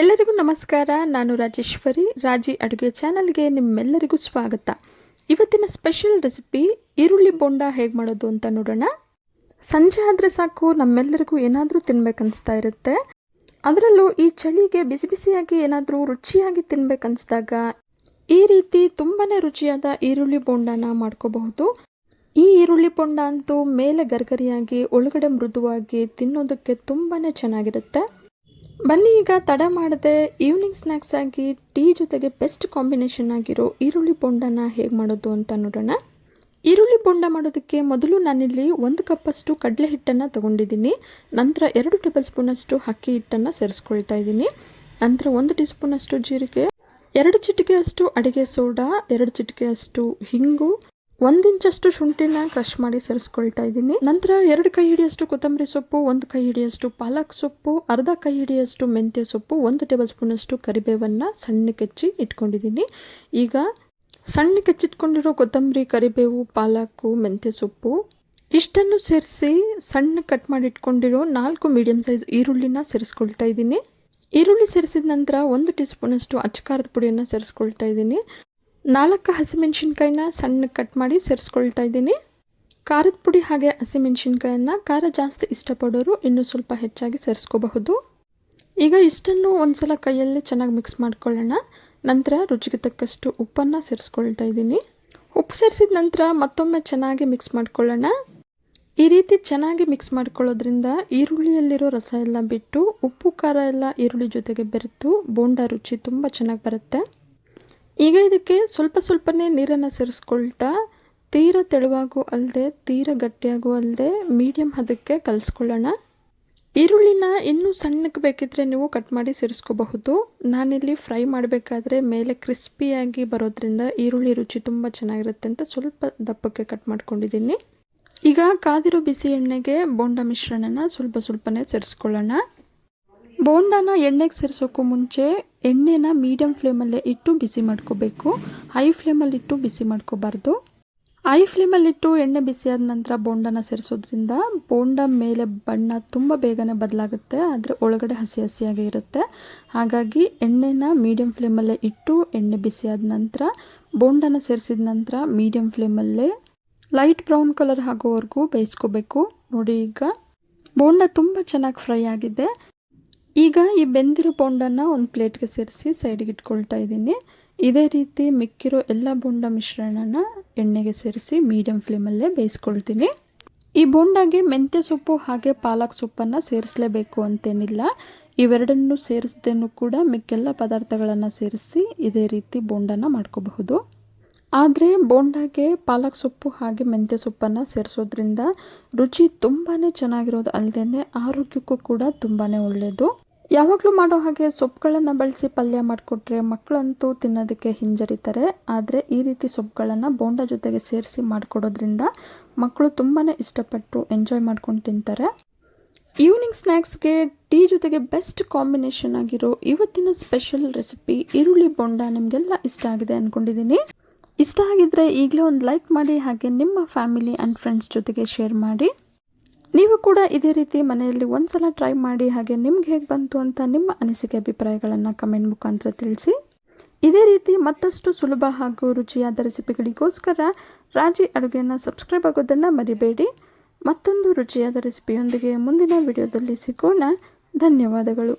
ಎಲ್ಲರಿಗೂ ನಮಸ್ಕಾರ. ನಾನು ರಾಜೇಶ್ವರಿ. ರಾಜಿ ಅಡುಗೆ ಚಾನಲ್ಗೆ ನಿಮ್ಮೆಲ್ಲರಿಗೂ ಸ್ವಾಗತ. ಇವತ್ತಿನ ಸ್ಪೆಷಲ್ ರೆಸಿಪಿ ಈರುಳ್ಳಿ ಬೋಂಡ ಹೇಗೆ ಮಾಡೋದು ಅಂತ ನೋಡೋಣ. ಸಂಜೆ ಆದರೆ ಸಾಕು, ನಮ್ಮೆಲ್ಲರಿಗೂ ಏನಾದರೂ ತಿನ್ಬೇಕನ್ನಿಸ್ತಾ ಇರುತ್ತೆ. ಅದರಲ್ಲೂ ಈ ಚಳಿಗೆ ಬಿಸಿ ಬಿಸಿಯಾಗಿ ಏನಾದರೂ ರುಚಿಯಾಗಿ ತಿನ್ಬೇಕನ್ನಿಸಿದಾಗ ಈ ರೀತಿ ತುಂಬಾ ರುಚಿಯಾದ ಈರುಳ್ಳಿ ಬೋಂಡನ ಮಾಡ್ಕೋಬಹುದು. ಈ ಈರುಳ್ಳಿ ಬೋಂಡ ಅಂತೂ ಮೇಲೆ ಗರ್ಗರಿಯಾಗಿ, ಒಳಗಡೆ ಮೃದುವಾಗಿ ತಿನ್ನೋದಕ್ಕೆ ತುಂಬಾ ಚೆನ್ನಾಗಿರುತ್ತೆ. ಬನ್ನಿ, ಈಗ ತಡ ಮಾಡದೆ ಈವ್ನಿಂಗ್ ಸ್ನ್ಯಾಕ್ಸ್ ಆಗಿ ಟೀ ಜೊತೆಗೆ ಬೆಸ್ಟ್ ಕಾಂಬಿನೇಷನ್ ಆಗಿರೋ ಈರುಳ್ಳಿ ಬೋಂಡನ ಹೇಗೆ ಮಾಡೋದು ಅಂತ ನೋಡೋಣ. ಈರುಳ್ಳಿ ಬೋಂಡ ಮಾಡೋದಕ್ಕೆ ಮೊದಲು ನಾನಿಲ್ಲಿ ಒಂದು ಕಪ್ಪಷ್ಟು ಕಡಲೆ ಹಿಟ್ಟನ್ನು ತಗೊಂಡಿದ್ದೀನಿ. ನಂತರ ಎರಡು ಟೇಬಲ್ ಸ್ಪೂನಷ್ಟು ಅಕ್ಕಿ ಹಿಟ್ಟನ್ನು ಸೇರಿಸ್ಕೊಳ್ತಾ ಇದ್ದೀನಿ. ನಂತರ ಒಂದು ಟೀ ಸ್ಪೂನಷ್ಟು ಜೀರಿಗೆ, ಎರಡು ಚಿಟಿಕೆಯಷ್ಟು ಅಡುಗೆ ಸೋಡಾ, ಎರಡು ಚಿಟಿಕೆಯಷ್ಟು ಹಿಂಗು ಒಂದು ಇಂಚಷ್ಟು ಶುಂಠಿನ ಕ್ರಶ್ ಮಾಡಿ ಸೇರಿಸ್ಕೊಳ್ತಾ ಇದ್ದೀನಿ. ನಂತರ ಎರಡು ಕೈ ಹಿಡಿಯಷ್ಟು ಕೊತ್ತಂಬರಿ ಸೊಪ್ಪು, ಒಂದು ಕೈ ಹಿಡಿಯಷ್ಟು ಪಾಲಕ್ ಸೊಪ್ಪು, ಅರ್ಧ ಕೈ ಹಿಡಿಯಷ್ಟು ಮೆಂತ್ಯ ಸೊಪ್ಪು, ಒಂದು ಟೇಬಲ್ ಸ್ಪೂನಷ್ಟು ಕರಿಬೇವನ್ನು ಸಣ್ಣ ಕೆಚ್ಚಿ ಇಟ್ಕೊಂಡಿದ್ದೀನಿ. ಈಗ ಸಣ್ಣ ಹೆಚ್ಚಿಟ್ಕೊಂಡಿರೋ ಕೊತ್ತಂಬರಿ, ಕರಿಬೇವು ಪಾಲಕ್ಕು ಮೆಂತ್ಯ ಸೊಪ್ಪು ಇಷ್ಟನ್ನು ಸೇರಿಸಿ ಸಣ್ಣ ಕಟ್ ಮಾಡಿ ಇಟ್ಕೊಂಡಿರೋ ನಾಲ್ಕು ಮೀಡಿಯಂ ಸೈಜ್ ಈರುಳ್ಳಿನ ಸೇರಿಸ್ಕೊಳ್ತಾ ಇದ್ದೀನಿ. ಈರುಳ್ಳಿ ಸೇರಿಸಿದ ನಂತರ ಒಂದು ಟೀ ಸ್ಪೂನಷ್ಟು ಅಚ್ಚಕಾರದ ಪುಡಿಯನ್ನು ಸೇರಿಸ್ಕೊಳ್ತಾ ಇದ್ದೀನಿ. ನಾಲ್ಕು ಹಸಿಮೆಣ್ಸಿನ್ಕಾಯಿನ ಸಣ್ಣ ಕಟ್ ಮಾಡಿ ಸೇರಿಸ್ಕೊಳ್ತಾ ಇದ್ದೀನಿ. ಖಾರದ ಪುಡಿ ಹಾಗೆ ಹಸಿಮೆಣ್ಸಿನ್ಕಾಯನ್ನು ಖಾರ ಜಾಸ್ತಿ ಇಷ್ಟಪಡೋರು ಇನ್ನೂ ಸ್ವಲ್ಪ ಹೆಚ್ಚಾಗಿ ಸೇರಿಸ್ಕೋಬಹುದು. ಈಗ ಇಷ್ಟನ್ನು ಒಂದು ಸಲ ಕೈಯಲ್ಲಿ ಚೆನ್ನಾಗಿ ಮಿಕ್ಸ್ ಮಾಡ್ಕೊಳ್ಳೋಣ. ನಂತರ ರುಚಿಗೆ ತಕ್ಕಷ್ಟು ಉಪ್ಪನ್ನು ಸೇರಿಸ್ಕೊಳ್ತಾ ಇದ್ದೀನಿ. ಉಪ್ಪು ಸೇರಿಸಿದ ನಂತರ ಮತ್ತೊಮ್ಮೆ ಚೆನ್ನಾಗಿ ಮಿಕ್ಸ್ ಮಾಡ್ಕೊಳ್ಳೋಣ. ಈ ರೀತಿ ಚೆನ್ನಾಗಿ ಮಿಕ್ಸ್ ಮಾಡ್ಕೊಳ್ಳೋದ್ರಿಂದ ಈರುಳ್ಳಿಯಲ್ಲಿರೋ ರಸ ಎಲ್ಲ ಬಿಟ್ಟು ಉಪ್ಪು ಖಾರ ಎಲ್ಲ ಈರುಳ್ಳಿ ಜೊತೆಗೆ ಬೆರೆತು ಬೋಂಡ ರುಚಿ ತುಂಬ ಚೆನ್ನಾಗಿ ಬರುತ್ತೆ. ಈಗ ಇದಕ್ಕೆ ಸ್ವಲ್ಪ ಸ್ವಲ್ಪನೇ ನೀರನ್ನು ಸೇರಿಸ್ಕೊಳ್ತಾ ತೀರ ತೆಳುವಾಗೂ ಅಲ್ಲದೆ ತೀರ ಗಟ್ಟಿಯಾಗೂ ಅಲ್ಲದೆ ಮೀಡಿಯಮ್ ಹದಕ್ಕೆ ಕಲಿಸ್ಕೊಳ್ಳೋಣ. ಈರುಳ್ಳಿನ ಇನ್ನೂ ಸಣ್ಣಕ್ಕೆ ಬೇಕಿದ್ರೆ ನೀವು ಕಟ್ ಮಾಡಿ ಸೇರಿಸ್ಕೋಬಹುದು. ನಾನಿಲ್ಲಿ ಫ್ರೈ ಮಾಡಬೇಕಾದ್ರೆ ಮೇಲೆ ಕ್ರಿಸ್ಪಿಯಾಗಿ ಬರೋದ್ರಿಂದ ಈರುಳ್ಳಿ ರುಚಿ ತುಂಬ ಚೆನ್ನಾಗಿರುತ್ತೆ ಅಂತ ಸ್ವಲ್ಪ ದಪ್ಪಕ್ಕೆ ಕಟ್ ಮಾಡ್ಕೊಂಡಿದ್ದೀನಿ. ಈಗ ಕಾದಿರೋ ಬಿಸಿ ಎಣ್ಣೆಗೆ ಬೋಂಡ ಮಿಶ್ರಣನ ಸ್ವಲ್ಪ ಸ್ವಲ್ಪನೇ ಸೇರಿಸ್ಕೊಳ್ಳೋಣ. ಬೋಂಡನ ಎಣ್ಣೆಗೆ ಸೇರಿಸೋಕ್ಕೂ ಮುಂಚೆ ಎಣ್ಣೆನ ಮೀಡಿಯಮ್ ಫ್ಲೇಮಲ್ಲೇ ಇಟ್ಟು ಬಿಸಿ ಮಾಡ್ಕೋಬೇಕು. ಹೈ ಫ್ಲೇಮಲ್ಲಿ ಇಟ್ಟು ಬಿಸಿ ಮಾಡ್ಕೋಬಾರ್ದು. ಹೈ ಫ್ಲೇಮಲ್ಲಿಟ್ಟು ಎಣ್ಣೆ ಬಿಸಿಯಾದ ನಂತರ ಬೋಂಡನ ಸೇರಿಸೋದ್ರಿಂದ ಬೋಂಡ ಮೇಲೆ ಬಣ್ಣ ತುಂಬ ಬೇಗನೆ ಬದಲಾಗುತ್ತೆ. ಆದರೆ ಒಳಗಡೆ ಹಸಿ ಹಸಿಯಾಗಿ ಇರುತ್ತೆ. ಹಾಗಾಗಿ ಎಣ್ಣೆನ ಮೀಡಿಯಮ್ ಫ್ಲೇಮಲ್ಲೇ ಇಟ್ಟು ಎಣ್ಣೆ ಬಿಸಿಯಾದ ನಂತರ ಬೋಂಡನ ಸೇರಿಸಿದ ನಂತರ ಮೀಡಿಯಮ್ ಫ್ಲೇಮಲ್ಲೇ ಲೈಟ್ ಬ್ರೌನ್ ಕಲರ್ ಆಗೋವರೆಗೂ ಬೇಯಿಸ್ಕೋಬೇಕು. ನೋಡಿ ಈಗ ಬೋಂಡ ತುಂಬ ಚೆನ್ನಾಗಿ ಫ್ರೈ ಆಗಿದೆ. ಈಗ ಈ ಬೆಂದಿರೋ ಬೋಂಡನ್ನು ಒಂದು ಪ್ಲೇಟ್ಗೆ ಸೇರಿಸಿ ಸೈಡ್ಗೆ ಇಟ್ಕೊಳ್ತಾ ಇದ್ದೀನಿ. ಇದೇ ರೀತಿ ಮಿಕ್ಕಿರೋ ಎಲ್ಲ ಬೋಂಡ ಮಿಶ್ರಣನ ಎಣ್ಣೆಗೆ ಸೇರಿಸಿ ಮೀಡಿಯಮ್ ಫ್ಲೇಮಲ್ಲೇ ಬೇಯಿಸ್ಕೊಳ್ತೀನಿ. ಈ ಬೋಂಡಾಗೆ ಮೆಂತ್ಯ ಸೊಪ್ಪು ಹಾಗೆ ಪಾಲಕ್ ಸೊಪ್ಪನ್ನು ಸೇರಿಸಲೇಬೇಕು ಅಂತೇನಿಲ್ಲ. ಇವೆರಡನ್ನು ಸೇರಿಸ್ದೇನೂ ಕೂಡ ಮಿಕ್ಕೆಲ್ಲ ಪದಾರ್ಥಗಳನ್ನು ಸೇರಿಸಿ ಇದೇ ರೀತಿ ಬೋಂಡನ ಮಾಡ್ಕೋಬಹುದು. ಆದರೆ ಬೋಂಡಾಗೆ ಪಾಲಕ್ ಸೊಪ್ಪು ಹಾಗೆ ಮೆಂತ್ಯ ಸೊಪ್ಪನ್ನು ಸೇರಿಸೋದ್ರಿಂದ ರುಚಿ ತುಂಬಾ ಚೆನ್ನಾಗಿರೋದು ಅಲ್ಲದೆ ಆರೋಗ್ಯಕ್ಕೂ ಕೂಡ ತುಂಬಾ ಒಳ್ಳೆಯದು ಯಾವಾಗಲೂ ಮಾಡೋ ಹಾಗೆ ಸೊಪ್ಪುಗಳನ್ನು ಬಳಸಿ ಪಲ್ಯ ಮಾಡಿಕೊಟ್ರೆ ಮಕ್ಕಳಂತೂ ತಿನ್ನೋದಕ್ಕೆ ಹಿಂಜರಿತಾರೆ. ಆದರೆ ಈ ರೀತಿ ಸೊಪ್ಪುಗಳನ್ನು ಬೋಂಡ ಜೊತೆಗೆ ಸೇರಿಸಿ ಮಾಡಿಕೊಡೋದ್ರಿಂದ ಮಕ್ಕಳು ತುಂಬಾ ಇಷ್ಟಪಟ್ಟು ಎಂಜಾಯ್ ಮಾಡ್ಕೊಂಡು ತಿಂತಾರೆ. ಈವ್ನಿಂಗ್ ಸ್ನ್ಯಾಕ್ಸ್ಗೆ ಟೀ ಜೊತೆಗೆ ಬೆಸ್ಟ್ ಕಾಂಬಿನೇಷನ್ ಆಗಿರೋ ಇವತ್ತಿನ ಸ್ಪೆಷಲ್ ರೆಸಿಪಿ ಈರುಳ್ಳಿ ಬೋಂಡ ನಿಮಗೆಲ್ಲ ಇಷ್ಟ ಆಗಿದೆ ಅಂದ್ಕೊಂಡಿದ್ದೀನಿ ಇಷ್ಟ ಆಗಿದ್ದರೆ ಈಗಲೇ ಒಂದು ಲೈಕ್ ಮಾಡಿ ಹಾಗೆ ನಿಮ್ಮ ಫ್ಯಾಮಿಲಿ ಆ್ಯಂಡ್ ಫ್ರೆಂಡ್ಸ್ ಜೊತೆಗೆ ಶೇರ್ ಮಾಡಿ. ನೀವು ಕೂಡ ಇದೇ ರೀತಿ ಮನೆಯಲ್ಲಿ ಒಂದು ಸಲ ಟ್ರೈ ಮಾಡಿ ಹಾಗೆ ನಿಮ್ಗೆ ಹೇಗೆ ಬಂತು ಅಂತ ನಿಮ್ಮ ಅನಿಸಿಕೆ ಅಭಿಪ್ರಾಯಗಳನ್ನು ಕಮೆಂಟ್ ಮುಖಾಂತರ ತಿಳಿಸಿ. ಇದೇ ರೀತಿ ಮತ್ತಷ್ಟು ಸುಲಭ ಹಾಗೂ ರುಚಿಯಾದ ರೆಸಿಪಿಗಳಿಗೋಸ್ಕರ ರಾಜಿ ಅಡುಗೆಯನ್ನು ಸಬ್ಸ್ಕ್ರೈಬ್ ಆಗೋದನ್ನು ಮರಿಬೇಡಿ. ಮತ್ತೊಂದು ರುಚಿಯಾದ ರೆಸಿಪಿಯೊಂದಿಗೆ ಮುಂದಿನ ವಿಡಿಯೋದಲ್ಲಿ ಸಿಗೋಣ. ಧನ್ಯವಾದಗಳು.